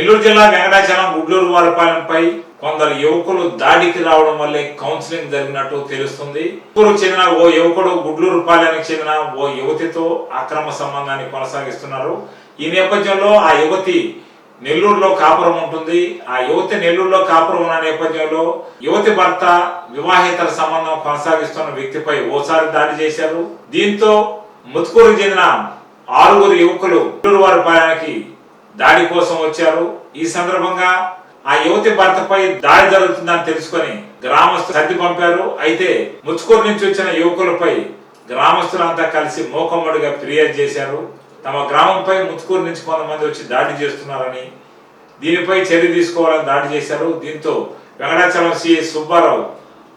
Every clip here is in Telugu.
నెల్లూరు జిల్లా వెంకటాచలం గుడ్లూరు వారిపాలెంపై కొందరు యువకులు దాడికి రావడం వల్లే కౌన్సిలింగ్ జరిగినట్టు తెలుస్తుంది. గుడ్లూరు చెందిన ఓ యువకుడు గుడ్లూరు పాలెంకి చెందిన ఓ యువతితో అక్రమ సంబంధాన్ని కొనసాగిస్తున్నారు. ఈ నేపథ్యంలో ఆ యువతి నెల్లూరులో కాపురం ఉంటుంది. ఆ యువతి నెల్లూరులో కాపురం ఉన్న నేపథ్యంలో యువతి భర్త వివాహేతర సంబంధం కొనసాగిస్తున్న వ్యక్తిపై ఓసారి దాడి చేశారు. దీంతో ముత్కూరుకు చెందిన ఆరుగురు యువకులు గుడ్లూరు వారి పాలెంకి దాడి కోసం వచ్చారు. ఈ సందర్భంగా ఆ యువతి భర్తపై దాడి జరుగుతుందని తెలుసుకొని గ్రామస్తులు సర్ది పంపారు. అయితే ముచ్చుకూరు నుంచి వచ్చిన యువకులపై గ్రామస్తులంతా కలిసి మోకమ్మడిగా ఫిర్యాదు చేశారు. తమ గ్రామంపై ముచ్చుకూరు నుంచి కొంతమంది వచ్చి దాడి చేస్తున్నారని దీనిపై చర్య తీసుకోవాలని దాడి చేశారు. దీంతో వెంకటాచలం సిఐ సుబ్బారావు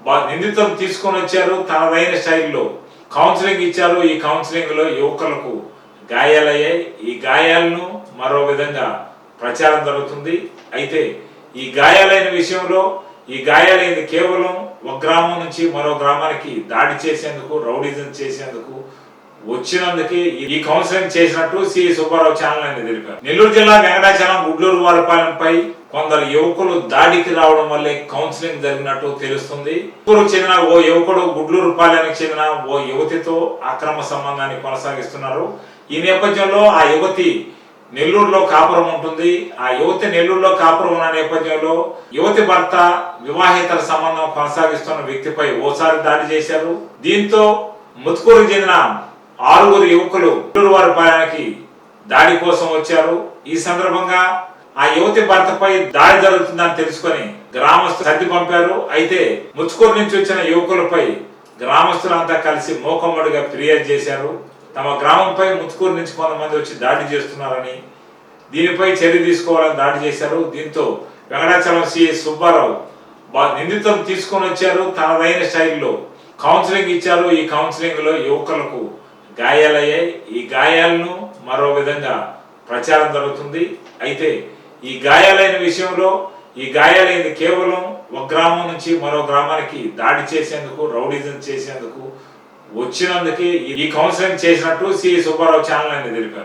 బా- నిందితులను తీసుకొని వచ్చారు. తనదైన స్టైల్లో కౌన్సిలింగ్ ఇచ్చారు. ఈ కౌన్సిలింగ్లో యువకులకు గాయాలయ్యాయి. ఈ గాయాలను మరో విధంగా ప్రచారం జరుగుతుంది. అయితే ఈ గాయాలైన విషయంలో ఈ గాయాలైంది కేవలం ఒక గ్రామం నుంచి మరో గ్రామానికి దాడి చేసేందుకు రౌడిజం చేసేందుకు వచ్చినందుకే ఈ కౌన్సిలింగ్ చేసినట్టు సి సుబ్బారావు ఛానల్ అని తెలిపారు. నెల్లూరు జిల్లా వెంకటాచలం గుడ్లూరు వారిపాలెంపై కొందరు యువకులు దాడికి రావడం వల్లే కౌన్సిలింగ్ జరిగినట్టు తెలుస్తుంది. గుడ్లూరు చెందిన ఓ యువకుడు గుడ్లూరు పాలెనికి చెందిన ఓ యువతితో అక్రమ సంబంధాన్ని కొనసాగిస్తున్నారు. ఈ నేపథ్యంలో ఆ యువతి నెల్లూరులో కాపురం ఉంటుంది. ఆ యువతి నెల్లూరులో కాపురం ఉన్న నేపథ్యంలో యువతి భర్త వివాహేతర సంబంధం కొనసాగిస్తున్న వ్యక్తిపై ఓసారి దాడి చేశారు. దీంతో ముత్కూరుకు చెందిన ఆరుగురు యువకులు గుడ్లూరు వారి పాలెంకి దాడి కోసం వచ్చారు. ఈ సందర్భంగా ఆ యువతి భర్తపై దాడి జరుగుతుందని తెలుసుకొని గ్రామస్తులు సర్ది పంపారు. అయితే ముచ్చుకూరు నుంచి వచ్చిన యువకులపై గ్రామస్తులంతా కలిసి మోకమ్మడిగా ఫిర్యాదు చేశారు. తమ గ్రామంపై ముత్తుకూరు నుంచి కొంతమంది వచ్చి దాడి చేస్తున్నారని దీనిపై చర్య తీసుకోవాలని దాడి చేశారు. దీంతో వెంకటాచలం సిఐ సుబ్బారావు బా- నిందితులను తీసుకొని వచ్చారు. తనదైన స్టైల్లో కౌన్సిలింగ్ ఇచ్చారు. ఈ కౌన్సిలింగ్లో యువకులకు గాయాలయ్యాయి. ఈ గాయాలను మరో విధంగా ప్రచారం జరుగుతుంది. అయితే ఈ గాయాలైన విషయంలో ఈ గాయాలైంది కేవలం ఒక గ్రామం నుంచి మరో గ్రామానికి దాడి చేసేందుకు రౌడిజం చేసేందుకు వచ్చినందుకే ఈ కౌన్సిలింగ్ చేసినట్టు సి సుబ్బారావు ఛానల్ అని తెలిపారు.